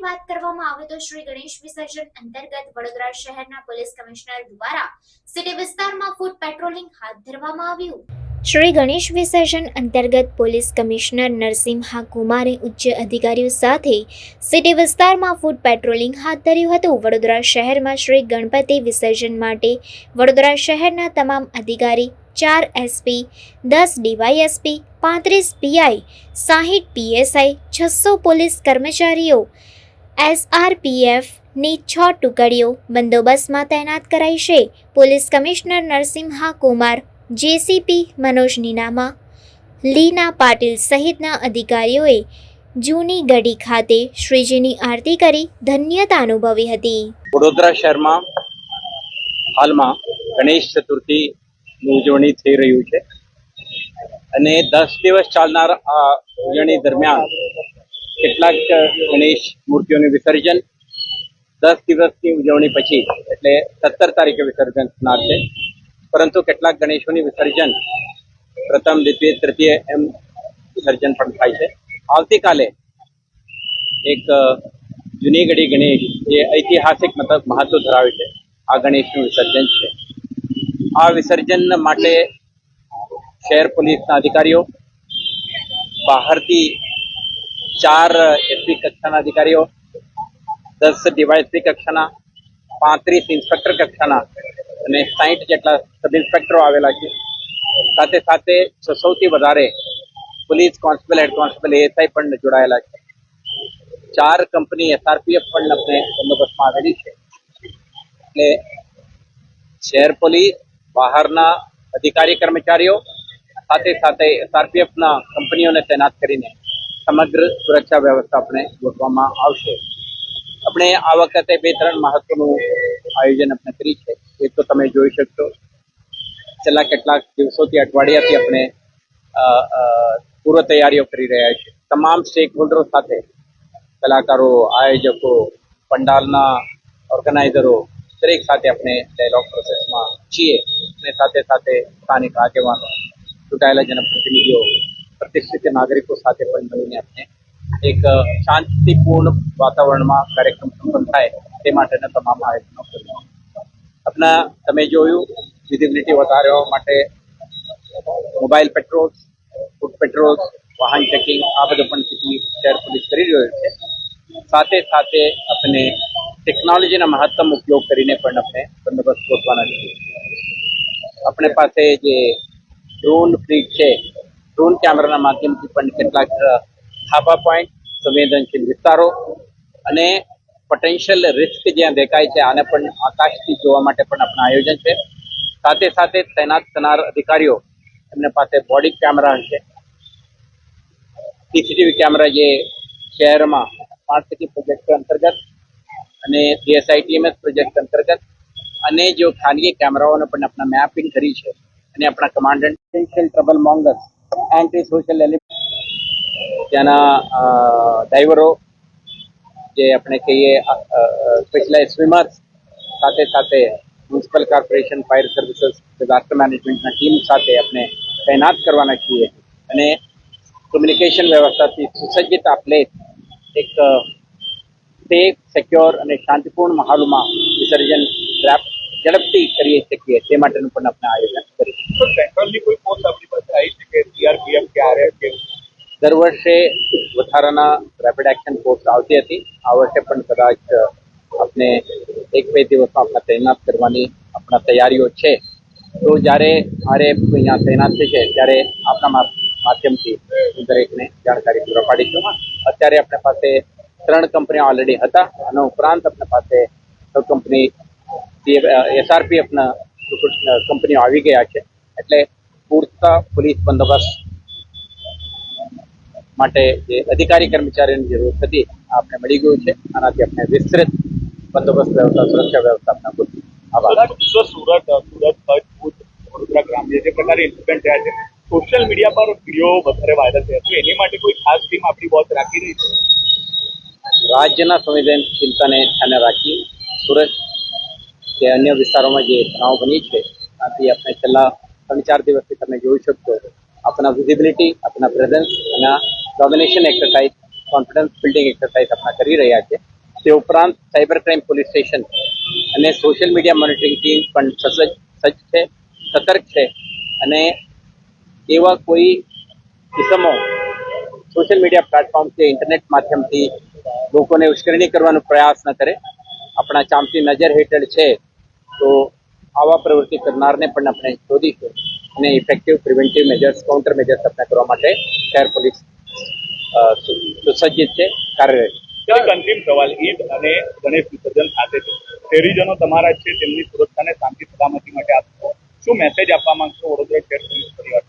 વિસ્તારની વાત કરવામાં આવે તો શ્રી ગણેશ વિસર્જન અંતર્ગત વડોદરા શહેરના પોલીસ કમિશનર દ્વારા સિટી વિસ્તારમાં ફૂટ પેટ્રોલિંગ હાથ ધરવામાં આવ્યું. શ્રી ગણેશ વિસર્જન અંતર્ગત પોલીસ કમિશનર નરસિંહા કુમારે ઉચ્ચ અધિકારીઓ સાથે સિટી વિસ્તારમાં ફૂડ પેટ્રોલિંગ હાથ ધર્યું હતું. વડોદરા શહેરમાં શ્રી ગણપતિ વિસર્જન માટે વડોદરા શહેરના તમામ અધિકારી ચાર એસપી દસ ડીવાયએસપી પાંત્રીસ પીઆઈ સાહીઠ પીએસઆઈ છસો પોલીસ કર્મચારીઓ એસઆરપીએફની છ ટુકડીઓ બંદોબસ્તમાં તૈનાત કરાઈ છે police commissioner Narasimha Kumar, JCP Manoj Ninama, Leena Patil સહિતના અધિકારીઓએ જૂની ગઢી ખાતે શ્રીજીની આરતી કરી ધન્યતા અનુભવી હતી. વડોદરા શહેરમાં હાલમાં ગણેશ ચતુર્થીની ઉજવણી થઈ રહ્યું છે. અને દસ દિવસ ચાલનાર આ ઉજવણી દરમિયાન કેટલાક ગણેશ મૂર્તિઓનું વિસર્જન દસ દિવસની ઉજવણી પછી, એટલે સત્તર તારીખે વિસર્જન થનાર છે. પરંતુ કેટલાક ગણેશોની વિસર્જન પ્રથમ, દ્વિતીય, તૃતીય એમ વિસર્જન પણ થાય છે. આવતીકાલે એક જૂનીગઢી જૂની ગઢી ગણેશ, જે ઐતિહાસિક મતલબ મહત્વ ધરાવે છે, આ ગણેશનું વિસર્જન છે. આ વિસર્જન માટે શહેર પોલીસના અધિકારીઓ બહારથી ચાર એસપી કક્ષાના અધિકારીઓ, દસ ડીવાયએસપી કક્ષાના, પાંત્રીસ ઇન્સ્પેક્ટર કક્ષાના અને સાહીઠ જેટલા સબ ઇન્સ્પેક્ટરો આવેલા છે. સાથે સાથે છસોથી વધારે police constable, head constable ASI પણ જોડાયેલા છે. ચાર કંપની એસઆરપીએફ પણ આપણે બંદોબસ્તમાં આવેલી છે. એટલે શહેર પોલીસ, બહારના અધિકારી કર્મચારીઓ, સાથે સાથે એસઆરપીએફના કંપનીઓને તૈનાત કરીને સમગ્ર સુરક્ષા વ્યવસ્થા આપણે ગોઠવવામાં આવશે. આપણે આ વખતે બે ત્રણ મહત્વનું આયોજન આપણે કરી છે. એ તો તમે જોઈ શકશો. છેલ્લા કેટલાક દિવસોથી અઠવાડિયાથી આપણે પૂર્વ તૈયારીઓ કરી રહ્યા છીએ. તમામ સ્ટેક હોલ્ડરો સાથે કલાકારો, આયોજકો, પંડાલના ઓર્ગેનાઇઝરો દરેક સાથે આપણે ડાયલોગ પ્રોસેસમાં છીએ. અને સાથે સાથે સ્થાનિક આગેવાનો, ચૂંટાયેલા જનપ્રતિનિધિઓ પ્રતિષ્ઠિત નાગરિકો સાથે પણ મળીને આપણે એક શાંતિપૂર્ણ વાતાવરણમાં કાર્યક્રમ સંપન્ન થાય તે માટેના તમામ આયોજનો કર્યા આપણા તમે જોયું વિઝિબિલિટી વધારવા માટે મોબાઈલ પેટ્રોલ ફૂડ પેટ્રોલ વાહન ચેકિંગ આ બધું પણ સિટી શહેર પોલીસ કરી રહ્યું છે. સાથે સાથે આપણે ટેકનોલોજીના મહત્તમ ઉપયોગ કરીને પણ આપણે બંદોબસ્ત ગોઠવાના છીએ. આપણે પાસે જે ડ્રોન ફ્લીટ છે ડ્રોન કેમેરાના માધ્યમથી પણ કેટલાક થાપા પોઈન્ટ, સંવેદનશીલ વિસ્તારો અને પોટેન્શિયલ રિસ્ક જ્યાં દેખાય છે, આને પણ આકાશથી જોવા માટે પણ આપણા આયોજન છે. સાથે સાથે તૈનાત થનાર અધિકારીઓ એમને પાસે બોડી કેમેરા હશે સીસીટીવી કેમેરા જે શહેરમાં સ્માર્ટ સિટી પ્રોજેક્ટ અંતર્ગત અને ડીએસઆઈટીએમએસ પ્રોજેક્ટ અંતર્ગત અને જો ખાનગી કેમેરાઓને પણ આપણા મેપિંગ કરી છે અને આપણા commandant trouble mongers anti social element ત્યાંના ડ્રાઈવરો જે આપણે કહીએ સ્પેશિયલાઇઝ સ્વિમર્સ સાથે સાથે municipal corporation fire services disaster મેનેજમેન્ટના ટીમ સાથે આપણે તૈનાત કરવાના છીએ. અને કમ્યુનિકેશન વ્યવસ્થાથી સુસજ્જિત આપલે એક સેફ સિક્યોર અને શાંતિપૂર્ણ માહોલમાં વિસર્જન ઝડપ- ઝડપથી કરી શકીએ, તે માટેનું પણ આપણે આયોજન કરીશું. કોઈ પોસ્ટ આપણી પાસે આવી છે કે સીઆરપીએફ કે આરએફ કે દર વર્ષે વધારાના રેપિડ એક્શન ફોર્સ આવતી હતી. આ વર્ષે પણ કદાચ આપણે એક બે દિવસમાં આપણે તૈનાત કરવાની આપણા તૈયારીઓ છે. તો જ્યારે મારે અહીંયા તૈનાત થઈ છે ત્યારે આપણા માધ્યમથી હું દરેકને જાણકારી પૂરા પાડીશું અત્યારે આપણી પાસે ત્રણ કંપનીઓ ઓલરેડી હતા અને ઉપરાંત આપણી પાસે કંપની એસઆરપીએફના કંપનીઓ આવી ગયા છે. એટલે પૂરતા પોલીસ બંદોબસ્ત માટે જે અધિકારી કર્મચારીઓની જરૂર હતી આપણે મળી ગયું છે. આનાથી આપણે વિસ્તૃત બંદોબસ્ત વ્યવસ્થા સુરક્ષા વ્યવસ્થા આપણે ગોઠવી. આભાર સુરત સુરત કચ્છ વડોદરા ગ્રામ્ય જે પ્રકારે ઇન્સિડન્ટ થયા છે સોશિયલ મીડિયા પર વીડિયો વધારે વાયરલ થયા છે. એની માટે કોઈ ખાસ ટીમ આપણી વોચ રાખી રહી છે? રાજ્યના સંવેદનશીલતાને ધ્યાને રાખી સુરત કે અન્ય વિસ્તારોમાં જે તણાવ બની છે આથી આપણે છેલ્લા ત્રણ ચાર દિવસથી તમે જોઈ શકશો. આપણા વિઝિબિલિટી આપણા પ્રેઝન્સ અને domination exercise confidence building exercise આપણા કરી રહ્યા છે. તે ઉપરાંત સાયબર ક્રાઇમ પોલીસ સ્ટેશન અને સોશિયલ મીડિયા મોનિટરિંગ ટીમ પણ સજ્જ સજ્જ છે, સતર્ક છે અને એવા કોઈ કિસ્મો સોશિયલ મીડિયા પ્લેટફોર્મ કે ઇન્ટરનેટ માધ્યમથી લોકોને ઉશ્કેરણી કરવાનો પ્રયાસ ન કરે. આપણા ચાંપતી નજર હેઠળ છે. તો આવા પ્રવૃત્તિ કરનારને પણ આપણે શોધીશું અને effective preventive measures counter measures આપણે કરવા માટે શહેર પોલીસ સુસજ્જિત છે કાર્યરત છે. અંતિમ સવાલ ઈદ અને ગણેશ વિસર્જન સાથે છે. શહેરીજનો તમારા છે તેમની સુરક્ષાને શાંતિ સલામતી માટે આપશો. શું મેસેજ આપવા માંગશો વડોદરા શહેર પોલીસ પરિવાર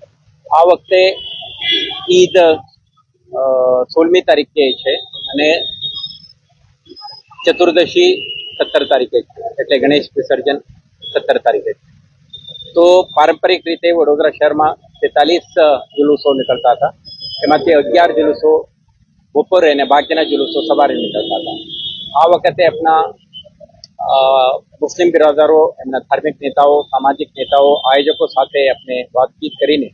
આ વખતે ઈદ સોળમી તારીખે છે અને ચતુર્દશી સત્તર તારીખે છે. એટલે ગણેશ વિસર્જન સત્તર તારીખે તો પારંપરિક રીતે વડોદરા શહેરમાં તેતાલીસ જુલુસો નીકળતા હતા. એમાંથી અગિયાર જુલુસો બપોરે અને બાકીના જુલુસો સવારે નીકળતા હતા. આ વખતે આપણા મુસ્લિમ બિરાદરો, એમના ધાર્મિક નેતાઓ, સામાજિક નેતાઓ, આયોજકો સાથે આપણે વાતચીત કરીને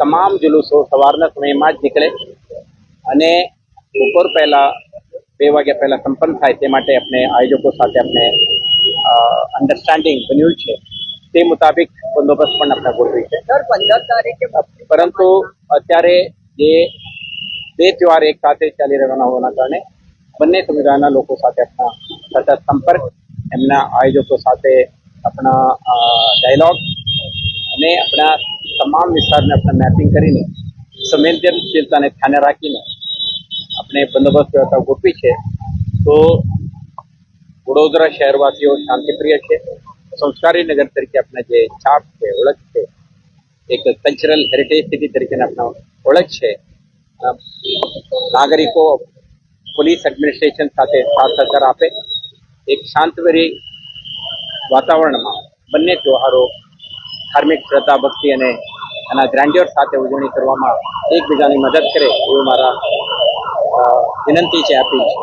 તમામ જુલુસો સવારના સમયમાં જ નીકળે અને બપોર પહેલા બે વાગ્યા પહેલા સંપન્ન થાય તે માટે આપણે આયોજકો સાથે આપણે અન્ડરસ્ટેન્ડિંગ બન્યું છે. તે મુતાબિક બંદોબસ્ત પણ આપણે ગોઠવી છે. પરંતુ અત્યારે જે બે તહેવાર એક સાથે ચાલી રહેવાના હોવાના કારણે બંને સમુદાયના લોકો સાથે આપણા સતત સંપર્ક એમના આયોજકો સાથે આપણા ડાયલોગ અને આપણા તમામ વિસ્તારને આપણે મેપિંગ કરીને સંવેદનશીલતાને ધ્યાને રાખીને આપણે બંદોબસ્ત વ્યવસ્થા ગોઠવી છે. તો વડોદરા શહેરવાસીઓ શાંતિપ્રિય છે. સંસ્કારી નગર તરીકે આપણે જે છાપ છે, ઓળખ છે, એક કલ્ચરલ હેરિટેજ સિટી તરીકેની આપણા ઓળખ છે. નાગરિકો પોલીસ એડમિનિસ્ટ્રેશન સાથે સાથ સહકાર આપે. એક શાંતભરી વાતાવરણમાં બંને તહેવારો ધાર્મિક શ્રદ્ધા, ભક્તિ અને એના ગ્રેન્ડ્યોર સાથે ઉજવણી કરવામાં એકબીજાની મદદ કરે એવું મારા વિનંતી છે આપી